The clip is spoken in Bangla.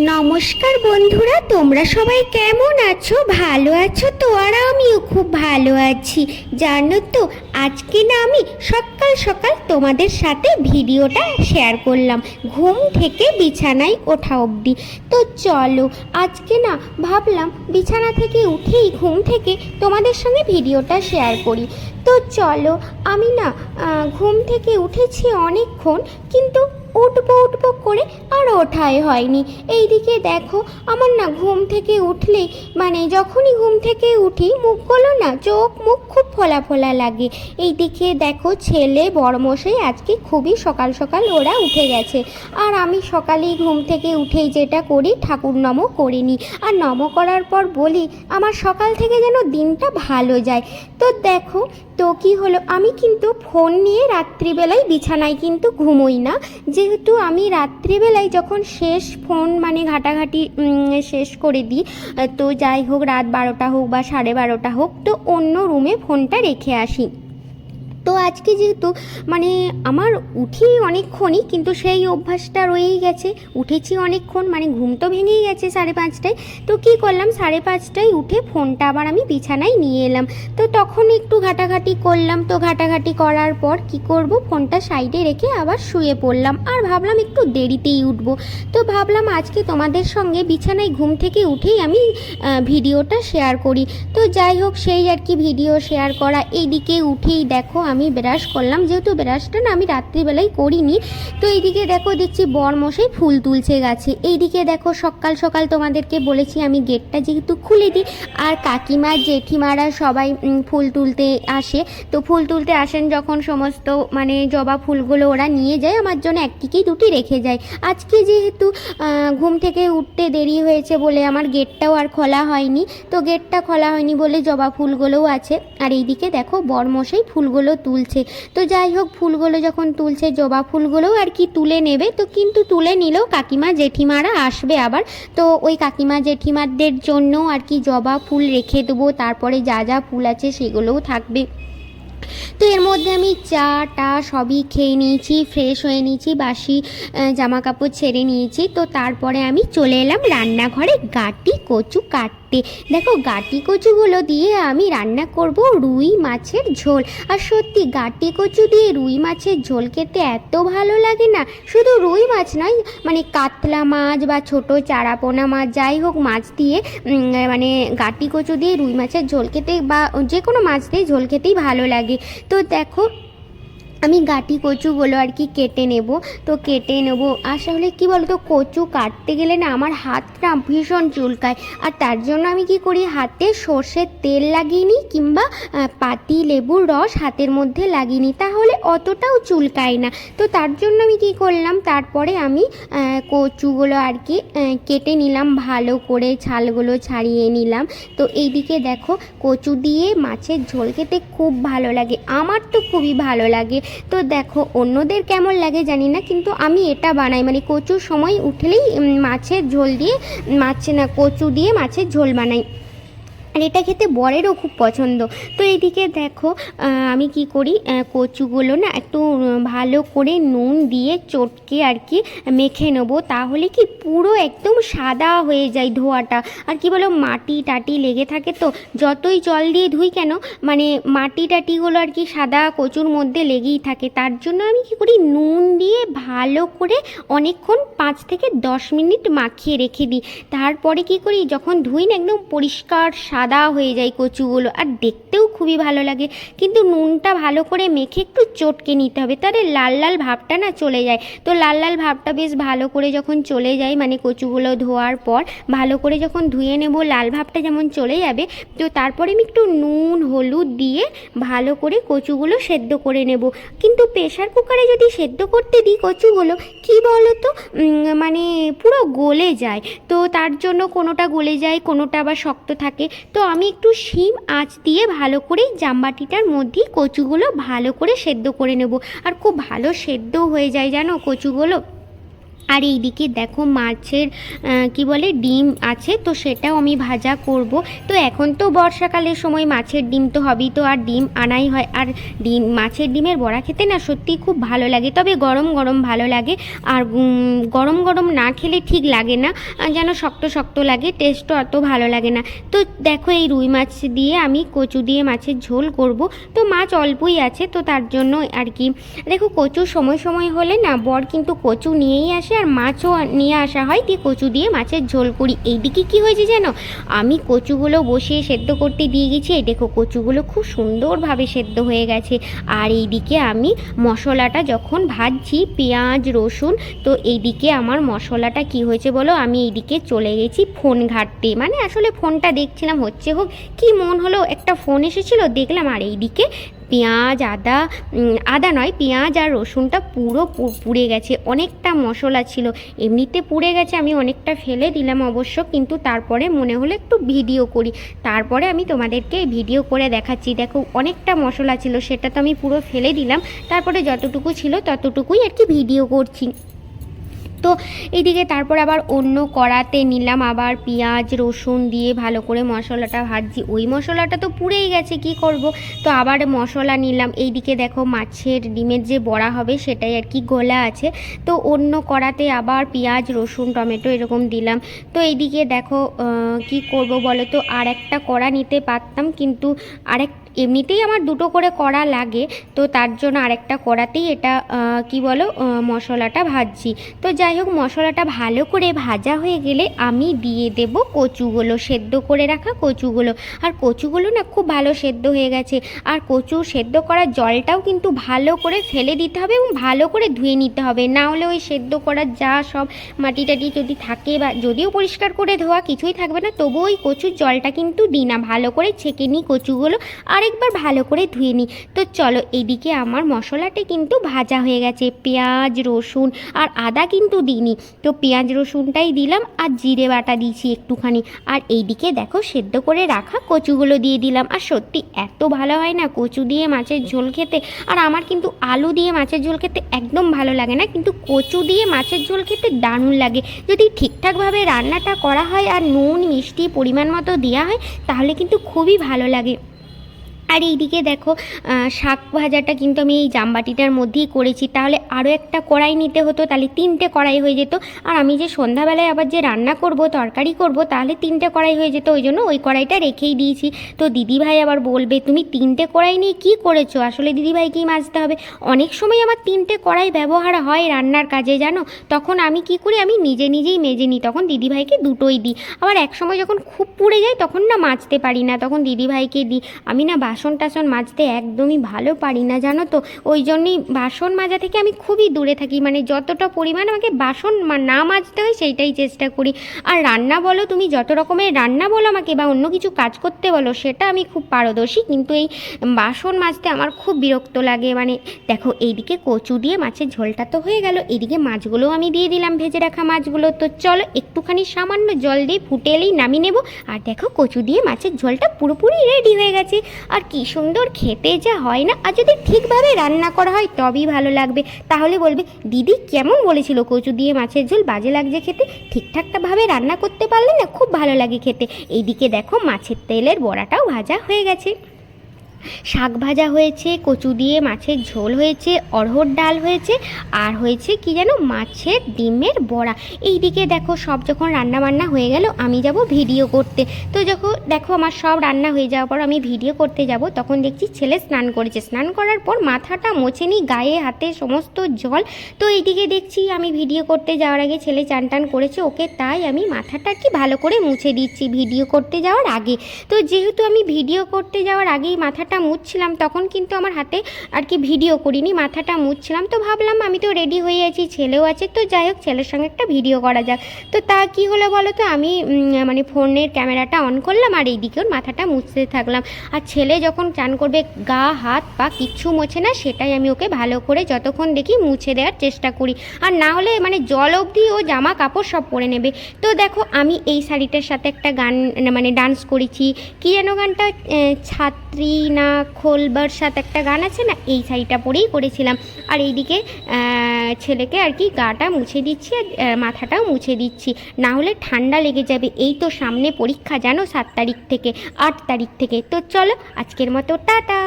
নমস্কার বন্ধুরা, তোমরা সবাই কেমন আছো? ভালো আছো তো? আর আমিও খুব ভালো আছি। জানো তো, আজকে না আমি সকাল সকাল তোমাদের সাথে ভিডিওটা শেয়ার করলাম। ঘুম থেকে বিছানায় ওঠা অবধি। তো চলো, আজকে না ভাবলাম বিছানা থেকে উঠেই ঘুম থেকে তোমাদের সঙ্গে ভিডিওটা শেয়ার করি। তো চলো, আমি না ঘুম থেকে উঠেছি অনেকক্ষণ, কিন্তু উঠবো উঠবো করে আর ওঠাই হয়নি। এইদিকে দেখো, আমার না ঘুম থেকে উঠলেই মানে যখনই ঘুম থেকে উঠি, মুখগুলো না চোখ মুখ খুব ফোলা ফোলা লাগে। এইদিকে দেখো, ছেলে বড়মশাই আজকে খুবই সকাল সকাল ওরা উঠে গেছে। আর আমি সকালেই ঘুম থেকে উঠেই যেটা করি, ঠাকুর নম করিনি। আর নম করার পর বলি, আমার সকাল থেকে যেন দিনটা ভালো যায়। তো দেখো তো কি হলো? আমি কিন্তু ফোন নিয়ে রাত্রিবেলায় বিছানায় কিন্তু ঘুমোই না। যেহেতু আমি রাত্রিবেলায় যখন শেষ ফোন মানে ঘাটাঘাটি শেষ করে দিই, তো যাই হোক রাত বারোটা হোক বা সাড়ে বারোটা হোক, তো অন্য রুমে ফোনটা রেখে আসি। তো আজকে যেহেতু মানে আমার উঠি অনেকক্ষণই, কিন্তু সেই অভ্যাসটা রয়েই গেছে। উঠেছি অনেকক্ষণ মানে ঘুম তো ভেঙেই গেছে সাড়ে পাঁচটায়। তো কী করলাম? সাড়ে পাঁচটায় উঠে ফোনটা আবার আমি বিছানায় নিয়ে এলাম। তো তখন একটু ঘাটাঘাটি করলাম। তো ঘাটাঘাটি করার পর কি করব? ফোনটা সাইডে রেখে আবার শুয়ে পড়লাম। আর ভাবলাম একটু দেরিতেই উঠব। তো ভাবলাম আজকে তোমাদের সঙ্গে বিছানায় ঘুম থেকে উঠেই আমি ভিডিওটা শেয়ার করি। তো যাই হোক, সেই আর কি ভিডিও শেয়ার করা। এইদিকে উঠেই দেখো আমি ব্রাশ করলাম। যেহেতু ব্রাশটা না আমি রাত্রিবেলায় করিনি, তো এইদিকে দেখো দেখছি বরমশাই ফুল তুলছে গাছে। এইদিকে দেখো সকাল সকাল তোমাদেরকে বলেছি আমি গেটটা যেহেতু খুলে দিই, আর কাকিমা, জেঠিমারা সবাই ফুল তুলতে আসে। তো ফুল তুলতে আসেন যখন সমস্ত মানে জবা ফুলগুলো ওরা নিয়ে যায়, আমার জন্য একটি কি দুটি রেখে যায়। আজকে যেহেতু ঘুম থেকে উঠতে দেরি হয়েছে বলে আমার গেটটাও আর খোলা হয়নি, তো গেটটা খোলা হয়নি বলে জবা ফুলগুলোও আছে। আর এইদিকে দেখো বরমশাই ফুলগুলো তুলছে। তো যাই হোক, ফুলগুলো যখন তুলছে, জবা ফুলগুলোও আর কি তুলে নেবে, তো কিন্তু তুলে নিলেও কাকিমা জেঠিমারা আসবে আবার। তো ওই কাকিমা জেঠিমাদের জন্য আর কি জবা ফুল রেখে দেবো, তারপরে যা যা ফুল আছে সেগুলোও থাকবে। তো এর মধ্যে আমি চা টা সবই খেয়ে নিয়েছি ফ্রেশ হয়ে নিয়েছি, বাসি জামা কাপড় ছেড়ে নিয়েছি। তো তারপরে আমি চলে এলাম রান্নাঘরে গাটি কচু কাটতে দেখো, গাটি কচুগুলো দিয়ে আমি রান্না করব রুই মাছের ঝোল। আর সত্যি, গাটি কচু দিয়ে রুই মাছের ঝোল খেতে এত ভালো লাগে না। শুধু রুই মাছ নয় মানে কাতলা মাছ বা ছোট চারাপোনা মাছ, যাই হোক, মাছ দিয়ে মানে গাটি কচু দিয়ে রুই মাছের ঝোল খেতে বা যে কোনো মাছ দিয়ে ঝোল খেতেই ভালো লাগে। তো দেখো আমি গাটি কচুগুলো আর কি কেটে নেব। তো কেটে নেব। আসলে কি বলতো, কচু কাটতে গেলে না আমার হাতটা ভীষণ চুলকায়। আর তার জন্য আমি কি করি, হাতে সর্ষের তেল লাগিয়ে নিই কিংবা পাতি, লেবুর রস হাতের মধ্যে লাগিয়ে নিই। তাহলে অতটাও চুলকায় না। তো তার জন্য আমি কি করলাম, তারপরে আমি কচুগুলো আর কি কেটে নিলাম, ভালো করে ছালগুলো ছাড়িয়ে নিলাম। তো এইদিকে দেখো, কচু দিয়ে মাছের ঝোল খেতে খুব ভালো লাগে। আমার তো খুবই ভালো লাগে। তো দেখো, অন্যদের কেমন লাগে জানি না, কিন্তু আমি এটা বানাই। মানে কচুর সময় উঠলেই মাছের ঝোল দিয়ে, মাছ না, কচু দিয়ে মাছের ঝোল বানাই। আর এটা খেতে বরেরও খুব পছন্দ। তো এইদিকে দেখো আমি কি করি কচুগুলো না একটু ভালো করে নুন দিয়ে চটকে আর কি মেখে নেব। তাহলে কি পুরো একদম সাদা হয়ে যায় ধোয়াটা। আর কি বলো, মাটি টাটি লেগে থাকে তো, যতই জল দিয়ে ধুই কেন মানে মাটি টাটিগুলো আর কি সাদা কচুর মধ্যে লেগেই থাকে। তার জন্য আমি কি করি, নুন দিয়ে ভালো করে অনেকক্ষণ পাঁচ থেকে দশ মিনিট মাখিয়ে রেখে দিই। তারপরে কি করি, যখন ধুই না একদম পরিষ্কার সাদা হয়ে যায় কচুগুলো, আর দেখতেও খুবই ভালো লাগে। কিন্তু নুনটা ভালো করে মেখে একটু চটকে নিতে হবে। তাহলে লাল লাল ভাবটা না চলে যায়। তো লাল লাল ভাবটা বেশ ভালো করে যখন চলে যায় মানে কচুগুলো ধোয়ার পর, ভালো করে যখন ধুয়ে নেব, লাল ভাবটা যেমন চলে যাবে, তো তারপরে আমি একটু নুন, হলুদ দিয়ে ভালো করে কচুগুলো সেদ্ধ করে নেব। কিন্তু প্রেশার কুকারে যদি সেদ্ধ করতে দিই কচুগুলো, কি বলো তো মানে পুরো গলে যায়। তো তার জন্য কোনোটা গলে যায়, কোনোটা আবার শক্ত থাকে। তো আমি একটু শিম, আঁচ দিয়ে ভালো করে জামবাটিটার মধ্যেই কচুগুলো ভালো করে সেদ্ধ করে নেব। আর খুব ভালো সেদ্ধ হয়ে যায় জানো কচুগুলো। আর এইদিকে দেখো মাছের কি বলে, ডিম আছে, তো সেটাও আমি ভাজা করব। তো এখন তো বর্ষাকালের সময় মাছের ডিম তো হবেই, তো আর ডিম আনাই হয়। আর ডিম, মাছের ডিমের বড়া খেতে না সত্যি খুব ভালো লাগে, তবে গরম গরম ভালো লাগে। আর গরম গরম না খেলে ঠিক লাগে না যেন শক্ত শক্ত লাগে টেস্টও অত ভালো লাগে না। তো দেখো এই রুই মাছ দিয়ে আমি কচু দিয়ে মাছের ঝোল করব। তো মাছ অল্পই আছে, তো তার জন্য আর কি। দেখো কচু সময় সময় হলে না বর কিন্তু কচু নিয়েই আসে আর মাছও নিয়ে আসা হয়। দিয়ে কচু দিয়ে মাছের ঝোল করি। এইদিকে কি হয়েছে জানো? আমি কচুগুলো বসিয়ে সেদ্ধ করতে দিয়ে গেছি। এই দেখো কচুগুলো খুব সুন্দরভাবে সেদ্ধ হয়ে গেছে। আর এইদিকে আমি মশলাটা যখন ভাজছি, পেঁয়াজ, রসুন, তো এইদিকে আমার মশলাটা কি হয়েছে বলো? আমি এইদিকে চলে গেছি ফোন ঘাটতে। মানে আসলে ফোনটা দেখছিলাম, হচ্ছে হোক, কি মন হলো? একটা ফোন এসেছিল, দেখলাম আর এইদিকে পেঁয়াজ, আদা আদা নয়, পেঁয়াজ আর রসুনটা পুরো পুড়ে গেছে, অনেকটা মশলা ছিল। এমনিতে পুড়ে গেছে, আমি অনেকটা ফেলে দিলাম অবশ্য, কিন্তু তারপরে মনে হলো একটু ভিডিও করি। তারপরে আমি তোমাদেরকে ভিডিও করে দেখাচ্ছি। দেখো, অনেকটা মশলা ছিল, সেটা তো আমি পুরো ফেলে দিলাম। তারপরে যতটুকু ছিল, ততটুকুই আর কি ভিডিও করছি। তো এইদিকে তারপর আবার অন্য কড়াতে নিলাম আবার পেঁয়াজ, রসুন দিয়ে ভালো করে মশলাটা ভাজছি। ওই মশলাটা তো পুড়েই গেছে, কি করব? তো আবার মশলা নিলাম। এইদিকে দেখো মাছের ডিমের যে বড়া হবে সেটাই আর কি গোলা আছে। তো অন্য কড়াতে আবার পেঁয়াজ, রসুন, টমেটো এরকম দিলাম। তো এইদিকে দেখো কি করব বলো তো? আর একটা কড়া নিতে পারতাম, কিন্তু আরেক এমনিতেই আমার দুটো করে কড়া লাগে, তো তার জন্য আরেকটা কড়াতেই এটা কি বলো মশলাটা ভাজছি। তো যাই হোক, মশলাটা ভালো করে ভাজা হয়ে গেলে আমি দিয়ে দেব কচুগুলো, সেদ্ধ করে রাখা কচুগুলো। আর কচুগুলো না খুব ভালো সেদ্ধ হয়ে গেছে। আর কচু সেদ্ধ করার জলটাও কিন্তু ভালো করে ফেলে দিতে হবে এবং ভালো করে ধুয়ে নিতে হবে। না হলে ওই সেদ্ধ করার যা সব মাটি টাটি যদি থাকে বা যদিও পরিষ্কার করে ধোয়া কিছুই থাকবে না, তবুও ওই কচুর জলটা কিন্তু দিই না ভালো করে ছেঁকে নিই কচুগুলো। আরেকবার ভালো করে ধুয়ে নিই। তো চলো এইদিকে আমার মশলাটা কিন্তু ভাজা হয়ে গেছে। পেঁয়াজ, রসুন আর আদা কিন্তু দিইনি। তো পেঁয়াজ, রসুনটাই দিলাম আর জিরে বাটা দিয়েছি একটুখানি। আর এইদিকে দেখো সেদ্ধ করে রাখা কচুগুলো দিয়ে দিলাম। আর সত্যি এত ভালো হয় না কচু দিয়ে মাছের ঝোল খেতে। আর আমার কিন্তু আলু দিয়ে মাছের ঝোল খেতে একদম ভালো লাগে না। কিন্তু কচু দিয়ে মাছের ঝোল খেতে দারুণ লাগে। যদি ঠিকঠাকভাবে রান্নাটা করা হয় আর নুন, মিষ্টি পরিমাণ মতো দেওয়া হয়, তাহলে কিন্তু খুবই ভালো লাগে। আর এইদিকে দেখো শাক ভাজাটা কিন্তু আমি এই জামবাটিটার মধ্যেই করেছি। তাহলে আরও একটা কড়াই নিতে হতো, তাহলে তিনটে কড়াই হয়ে যেত। আর আমি যে সন্ধ্যাবেলায় আবার যে রান্না করব, তরকারি করব, তাহলে তিনটে কড়াই হয়ে যেত, ওই জন্য ওই কড়াইটা রেখেই দিয়েছি। তো দিদিভাই আবার বলবে, তুমি তিনটে কড়াই নিয়ে কী করেছ? আসলে দিদিভাইকেই মাজতে হবে। অনেক সময় আমার তিনটে কড়াই ব্যবহার হয় রান্নার কাজে, জানো? তখন আমি কি করি, আমি নিজে নিজেই মেজে নিই, তখন দিদিভাইকে দুটোই দিই। আবার এক সময় যখন খুব পুড়ে যায়, তখন না মাজতে পারি না, তখন দিদিভাইকে দিই। আমি না বাসন টাসন মাজতে একদমই ভালো পারি না, জানো তো? ওই জন্যই বাসন মাজা থেকে আমি খুবই দূরে থাকি। মানে যতটা পরিমাণ আমাকে বাসন না মাজতে হয় সেইটাই চেষ্টা করি। আর রান্না বলো, তুমি যত রকমের রান্না বলো আমাকে বা অন্য কিছু কাজ করতে বলো, সেটা আমি খুব পারদর্শী। কিন্তু এই বাসন মাজতে আমার খুব বিরক্ত লাগে। মানে দেখো, এইদিকে কচু দিয়ে মাছের ঝোলটা তো হয়ে গেল। এদিকে মাছগুলোও আমি দিয়ে দিলাম, ভেজে রাখা মাছগুলো। তো চলো, একটুখানি সামান্য জল দিয়ে ফুটে এলেই নামিয়ে নেব। আর দেখো, কচু দিয়ে মাছের ঝোলটা পুরোপুরি রেডি হয়ে গেছে। আর কি সুন্দর খেতে যা হয় না? আর যদি ঠিকভাবে রান্না করা হয়, তবেই ভালো লাগবে। তাহলে বলবে, দিদি, কেমন বলেছিল কচু দিয়ে মাছের ঝোল? বাজে লাগছে খেতে। ঠিকঠাকভাবে রান্না করতে পারলে না খুব ভালো লাগে খেতে। এইদিকে দেখো মাছের তেলের বড়াটাও ভাজা হয়ে গেছে। শাক ভাজা হয়েছে, কচু দিয়ে মাছের ঝোল হয়েছে, অড়হর ডাল হয়েছে, আর হয়েছে কি যেন মাছের ডিমের বড়া। এইদিকে দেখো সব যখন রান্না বান্না হয়ে গেল, আমি যাব ভিডিও করতে। তো যখন দেখো আমার সব রান্না হয়ে যাওয়ার পর আমি ভিডিও করতে যাব। তখন দেখছি ছেলে স্নান করেছে। স্নান করার পর মাথাটা মোছে নি, গায়ে, হাতে সমস্ত জল। তো এইদিকে দেখছি আমি ভিডিও করতে যাওয়ার আগে ছেলে চান টান করেছে, ওকে তাই আমি মাথাটা কি ভালো করে মুছে দিচ্ছি ভিডিও করতে যাওয়ার আগে। তো যেহেতু আমি ভিডিও করতে যাওয়ার আগেই মাথাটা মুছছিলাম তখন কিন্তু আমার হাতে আর কি ভিডিও করিনি মাথাটা মুছছিলাম। তো ভাবলাম আমি তো রেডি হয়ে আছি ছেলেও আছে তো যাই হোক ছেলের সঙ্গে একটা ভিডিও করা যাক। তো তা কি হলো বলো তো আমি মানে ফোনের ক্যামেরাটা অন করলাম আর এইদিকে ওর মাথাটা মুছতে থাকলাম। আর ছেলে যখন চান করবে গা হাত পা কিচ্ছু মোছে না সেটাই আমি ওকে ভালো করে যতক্ষণ দেখি মুছে দেওয়ার চেষ্টা করি। আর না হলে মানে জল অবধি ও জামা কাপড় সব পরে নেবে। তো দেখো আমি এই শাড়িটার সাথে একটা গান মানে ডান্স করেছি। কি যেন গানটা আহ, ছাত্রী না খোলবার সাথে একটা গান আছে না, এই শাড়িটা পরেই করেছিলাম। আর এইদিকে ছেলেকে আর কি গাটা মুছে দিচ্ছি আর মাথাটাও মুছে দিচ্ছি। না হলে ঠান্ডা লেগে যাবে। এই তো সামনে পরীক্ষা জানো, সাত তারিখ থেকে, আট তারিখ থেকে। তো চলো, আজকের মতো টাটা।